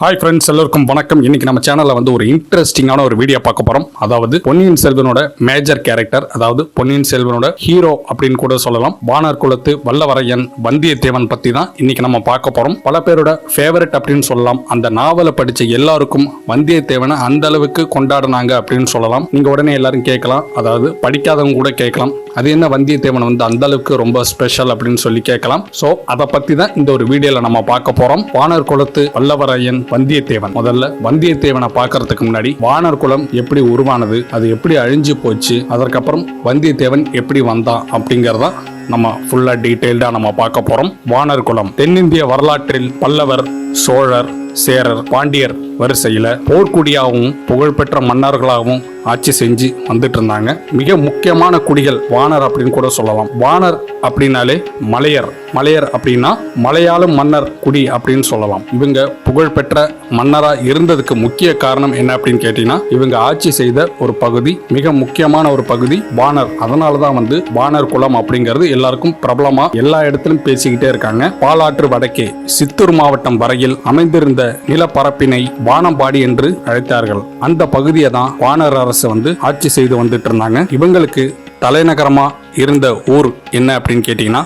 Hi friends எல்லோருக்கும் வணக்கம். இன்னைக்கு நம்ம சேனலில் வந்து ஒரு இன்ட்ரெஸ்டிங்கான ஒரு வீடியோ பார்க்க போகிறோம் அதாவது பொன்னியின் செல்வனோட மேஜர் கேரக்டர் அதாவது பொன்னியின் செல்வனோட ஹீரோ அப்படின்னு கூட சொல்லலாம். வானர் குலத்து வல்லவரையன் வந்தியத்தேவன் பற்றி தான் இன்னைக்கு நம்ம பார்க்க போகிறோம் பல பேரோட ஃபேவரட் அப்படின்னு சொல்லலாம். அந்த நாவலை படித்த எல்லாருக்கும் வந்தியத்தேவனை அந்த அளவுக்கு கொண்டாடினாங்க அப்படின்னு சொல்லலாம். நீங்கள் உடனே எல்லாரும் கேட்கலாம். அதாவது படிக்காதவங்க கூட கேட்கலாம். அது என்ன வந்தியத்தேவன் வந்து அந்த அளவுக்கு ரொம்ப ஸ்பெஷல் அப்படின்னு சொல்லி கேட்கலாம். ஸோ அதை பத்தி தான் இந்த ஒரு வீடியோல நம்ம பார்க்க போறோம். வானர் குலத்து வல்லவரையன் வந்தியத்தேவன். முதல்ல வந்தியத்தேவனை பார்க்கறதுக்கு முன்னாடி வானர் குலம் எப்படி உருவானது அது எப்படி அழிஞ்சு போச்சு அதற்கப்புறம் வந்தியத்தேவன் எப்படி வந்தான் அப்படிங்கிறதா நம்ம ஃபுல்லாக டீட்டெயில்டாக நம்ம பார்க்க போகிறோம் வானர் குலம். தென்னிந்திய வரலாற்றில் பல்லவர் சோழர் சேரர் பாண்டியர் வரிசையில் போர்க்குடியாகவும் புகழ்பெற்ற மன்னர்களாகவும் ஆட்சி செஞ்சு வந்துட்டு இருந்தாங்க மிக முக்கியமான குடிகள் வானர் அப்படின்னு கூட சொல்லலாம். வானர் அப்படின்னாலே மலையர். மலையர் அப்படின்னா மலையாளம் மன்னர் குடி அப்படின்னு சொல்லலாம். இவங்க புகழ்பெற்ற மன்னராக இருந்ததுக்கு முக்கிய காரணம் என்ன அப்படின்னு கேட்டீங்கன்னா இவங்க ஆட்சி செய்த ஒரு பகுதி மிக முக்கியமான ஒரு பகுதி வானர். அதனால தான் வந்து வானர் குலம் அப்படிங்கிறது எல்லாருக்கும் பிரபலமா எல்லா இடத்திலும் பேசிக்கிட்டே இருக்காங்க. பாலாற்று வடக்கே சித்தூர் மாவட்டம் வரையில் அமைந்திருந்த நிலப்பரப்பினை வானம்பாடி என்று அழைத்தார்கள். அந்த பகுதியை தான் வானர் அரசு வந்து ஆட்சி செய்து வந்துட்டு இருந்தாங்க இவங்களுக்கு தலைநகரமா இருந்த ஊர் என்ன அப்படின்னு கேட்டீங்கன்னா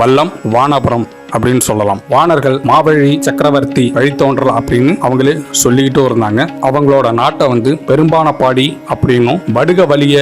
வல்லம் வானபுரம் அப்படின்னு சொல்லலாம். வானர்கள் மாவழி சக்கரவர்த்தி வழித்தோன்றல் அப்படின்னு அவங்களே சொல்லிக்கிட்டு இருந்தாங்க. அவங்களோட நாட்டை வந்து பெரும்பானப்பாடி அப்படின்னும் படுக வலிய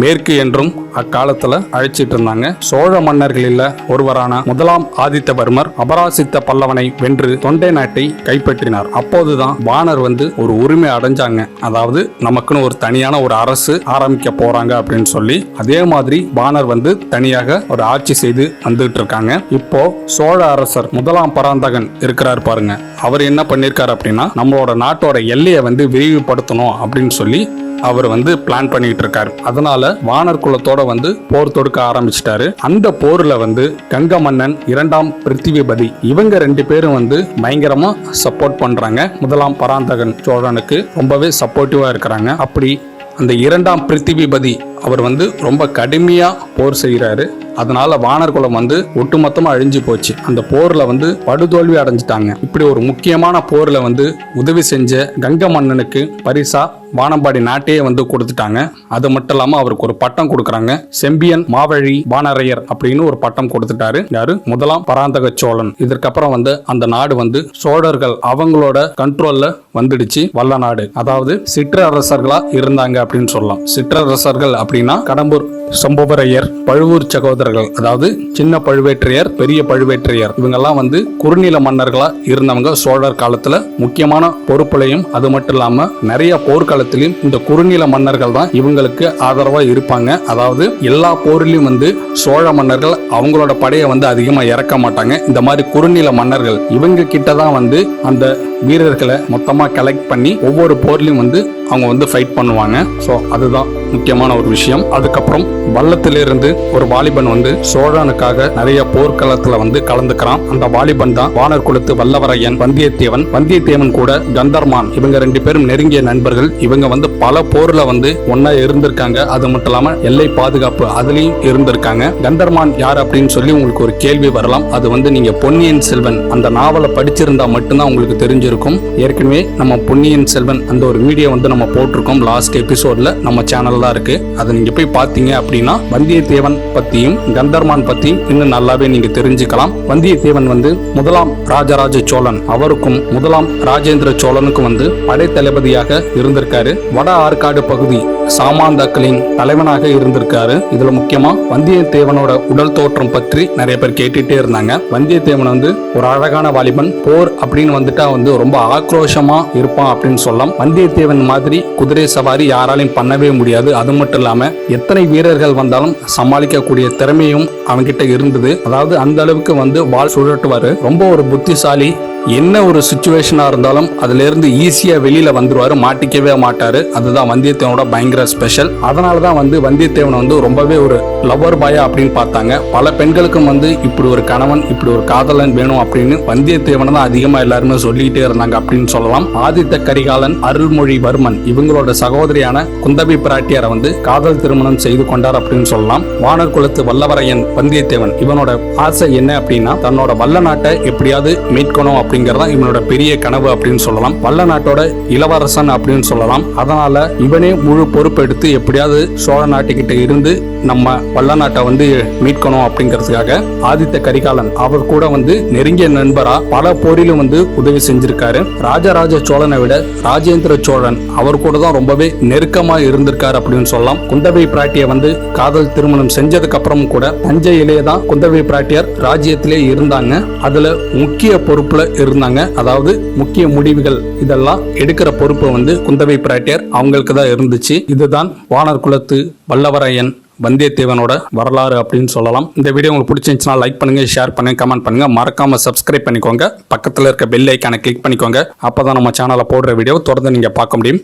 மேற்கு என்றும் அக்காலத்தில் அழைச்சிட்டு இருந்தாங்க. சோழ மன்னர்களில் ஒருவரான முதலாம் ஆதித்தவர்மர் அபராசித்த பல்லவனை வென்று தொண்டை நாட்டை கைப்பற்றினார். அப்போதுதான் வானர் வந்து ஒரு உரிமை அடைஞ்சாங்க. அதாவது நமக்குன்னு ஒரு தனியான ஒரு அரசு ஆரம்பிக்க போறாங்க அப்படின்னு சொல்லி அதே மாதிரி வானர் வந்து தனியாக ஒரு ஆட்சி செய்து வந்துட்டு இருக்காங்க. இப்போ சோழ அரசர் முதலாம் பராந்தகன் இருக்கிறார் பாருங்க. அவர் என்ன பண்ணிருக்காரு அப்படின்னா நம்மளோட நாட்டோட எல்லையை வந்து விரிவுபடுத்தணும் அப்படின்னு சொல்லி அவர் வந்து பிளான் பண்ணிட்டு இருக்காரு அதனால வானர் குலத்தோட வந்து போர் தொடுக்க ஆரம்பிச்சிட்டாரு. அந்த போர்ல வந்து கங்க மன்னன் இரண்டாம் பிருத்திவிபதி இவங்க ரெண்டு பேரும் வந்து பயங்கரமா சப்போர்ட் பண்றாங்க. முதலாம் பராந்தகன் சோழனுக்கு ரொம்பவே சப்போர்ட்டிவா இருக்கிறாங்க. அப்படி அந்த இரண்டாம் பிருத்திவிபதி அவர் வந்து ரொம்ப கடுமையா போர் செய்கிறாரு அதனால வானர் குலம் வந்து ஒட்டுமொத்தமா அழிஞ்சு போச்சு. அந்த போர்ல வந்து படுதோல்வி அடைஞ்சிட்டாங்க. இப்படி ஒரு முக்கியமான போர்ல வந்து உதவி செஞ்ச கங்க மன்னனுக்கு பரிசா வானம்பாடி நாட்டையே வந்து கொடுத்துட்டாங்க. அது மட்டும் இல்லாமல் அவருக்கு ஒரு பட்டம் கொடுக்குறாங்க. செம்பியன் மாவழி வானரையர் அப்படின்னு ஒரு பட்டம் கொடுத்துட்டாரு. யாரு? முதலாம் பராந்தக சோழன். இதற்கப்புறம் வந்து அந்த நாடு வந்து சோழர்கள் அவங்களோட கண்ட்ரோல்ல வந்துடுச்சு. வல்ல நாடு. அதாவது சிற்றரசர்களா இருந்தாங்க அப்படின்னு சொல்லலாம். சிற்றரசர்கள் அப்படின்னா கடம்பூர் சம்புவரையர் பழுவூர் சகோதரர்கள். அதாவது சின்ன பழுவேற்றையர் பெரிய பழுவேற்றையர். இவங்கெல்லாம் வந்து குறுநில மன்னர்களா இருந்தவங்க சோழர் காலத்துல. முக்கியமான பொறுப்புலையும் அது மட்டும் இல்லாம நிறைய போர்க்காலத்திலையும் இந்த குறுநில மன்னர்கள் தான் இவங்களுக்கு ஆதரவா இருப்பாங்க. அதாவது எல்லா போரிலும் வந்து சோழ மன்னர்கள் அவங்களோட படையை வந்து அதிகமா இறக்க மாட்டாங்க. இந்த மாதிரி குறுநில மன்னர்கள் இவங்க கிட்ட தான் வந்து அந்த வீரர்களை மொத்தமா கலெக்ட் பண்ணி ஒவ்வொரு போர்லயும் வந்து அவங்க வந்து ஃபைட் பண்ணுவாங்க. ஸோ அதுதான் முக்கியமான ஒரு விஷயம். அதுக்கப்புறம் வல்லத்திலிருந்து ஒரு வாலிபன் வந்து சோழனுக்காக நிறைய போர்க்களத்துல வந்து கலந்துக்கிறான். அந்த வாலிபன் தான் வானர் குலத்து வல்லவரையன் வந்தியத்தேவன். வந்தியத்தேவன் கூட கந்தர்மான். இவங்க ரெண்டு பேரும் நெருங்கிய நண்பர்கள். இவங்க வந்து பல போர்ல வந்து ஒன்னா இருந்திருக்காங்க. அது மட்டும் இல்லாம எல்லை பாதுகாப்பு அதுலயும் இருந்திருக்காங்க. கந்தர்மான் யார் அப்படின்னு சொல்லி உங்களுக்கு ஒரு கேள்வி வரலாம். அது வந்து நீங்க பொன்னியின் செல்வன் அந்த நாவலை படிச்சிருந்தா மட்டும்தான் உங்களுக்கு தெரிஞ்சிருக்கும். ஏற்கனவே நம்ம பொன்னியின் செல்வன் அந்த ஒரு வீடியோ வந்து நம்ம போட்டிருக்கோம். லாஸ்ட் எபிசோட்ல நம்ம சேனல்ல நல்லா இருக்கு. அதை நீங்க போய் பார்த்தீங்க அப்படின்னா வந்தியத்தேவன் பத்தியும் கந்தர்மான் பத்தியும் இன்னும் நல்லாவே நீங்க தெரிஞ்சுக்கலாம். வந்தியத்தேவன் வந்து முதலாம் ராஜராஜ சோழன். அவருக்கும் முதலாம் ராஜேந்திர சோழனுக்கும் வந்து படைத்தளபதியாக இருந்திருக்காரு. வட ஆற்காடு பகுதி சாமாந்தாக்களின் தலைவனாக இருந்திருக்காரு. இதுல முக்கியமா வந்தியத்தேவனோட உடல் தோற்றம் பற்றி நிறைய பேர் கேட்டுட்டே இருந்தாங்க. வந்தியத்தேவன் வந்து ஒரு அழகான வாலிபன் போர் அப்படின்னு வந்துட்டா வந்து ரொம்ப ஆக்ரோஷமா இருப்பான் அப்படின்னு சொல்லலாம். வந்தியத்தேவன் மாதிரி குதிரை சவாரி யாராலையும் பண்ணவே முடியாது. அது மட்டும் இல்லாம எத்தனை வீரர்கள் வந்தாலும் சமாளிக்கக்கூடிய திறமையும் அவன்கிட்ட இருந்தது. அதாவது அந்த அளவுக்கு வந்து பால் சுழட்டுவாரு ரொம்ப ஒரு புத்திசாலி என்ன ஒரு சுச்சுவேஷனாக இருந்தாலும் அதுலேருந்து ஈஸியாக வெளியில் வந்துடுவார் மாட்டிக்கவே மாட்டார். அதுதான் வந்தியத்தேவனோட பயங்கர ஸ்பெஷல் அதனால தான் வந்து வந்தியத்தேவனை வந்து ரொம்பவே ஒரு லவர் பாயா அப்படின்னு பார்த்தாங்க. பல பெண்களுக்கும் வந்து இப்படி ஒரு கணவன் இப்படி ஒரு காதலன் வேணும் அப்படின்னு வந்தியத்தேவனை தான் அதிகமாக எல்லாருமே சொல்லிக்கிட்டே இருந்தாங்க அப்படின்னு சொல்லலாம். ஆதித்த கரிகாலன் அருள்மொழிவர்மன் இவங்களோட சகோதரியான குந்தவி பிராட்டியாரை வந்து காதல் திருமணம் செய்து கொண்டார் அப்படின்னு சொல்லலாம். வானர் குலத்து வல்லவரையன் வந்தியத்தேவன் இவனோட ஆசை என்ன அப்படின்னா தன்னோட வல்ல நாட்டை எப்படியாவது மீட்கணும் அப்படின்னு அப்படிங்கறதான் இவனோட பெரிய கனவு அப்படின்னு சொல்லலாம். பல்ல நாட்டோட இளவரசன் அப்படின்னு சொல்லலாம். அதனால இவனே முழு பொறுப்பெடுத்து எப்படியாவது சோழ நாட்டுக்கிட்ட இருந்து நம்ம வல்ல நாட்டை வந்து மீட்கணும் அப்படிங்கிறதுக்காக ஆதித்த கரிகாலன் அவர் கூட வந்து நெருங்கிய நண்பரா பல போரிலும் வந்து உதவி செஞ்சிருக்காரு. ராஜராஜ சோழனை விட ராஜேந்திர சோழன் அவர் கூட தான் ரொம்பவே நெருக்கமா இருந்திருக்கார் அப்படின்னு சொல்லலாம். குந்தவை பிராட்டியை வந்து காதல் திருமணம் செஞ்சதுக்கு அப்புறம் கூட தஞ்சையிலே தான் குந்தவை பிராட்டியார் ராஜ்யத்திலே இருந்தாங்க. அதுல முக்கிய பொறுப்புல இருந்தாங்க. அதாவது முக்கிய முடிவுகள் இதெல்லாம் எடுக்கிற பொறுப்பு வந்து குந்தவை பிராட்டியார் அவங்களுக்கு தான் இருந்துச்சு. இதுதான் வானர் குலத்து வல்லவரையன் வந்தியத்தேவனோட வரலாறு அப்படின்னு சொல்லலாம். இந்த வீடியோ உங்களுக்கு பிடிச்சிருந்துச்சுன்னா லைக் பண்ணுங்க ஷேர் பண்ணுங்க கமெண்ட் பண்ணுங்க. மறக்காம சப்ஸ்கிரைப் பண்ணிக்கோங்க. பக்கத்தில் இருக்க பெல் ஐக்கானை கிளிக் பண்ணிக்கோங்க. அப்போதான் நம்ம சேனலில் போடுற வீடியோ தொடர்ந்து நீங்கள் பார்க்க முடியும்.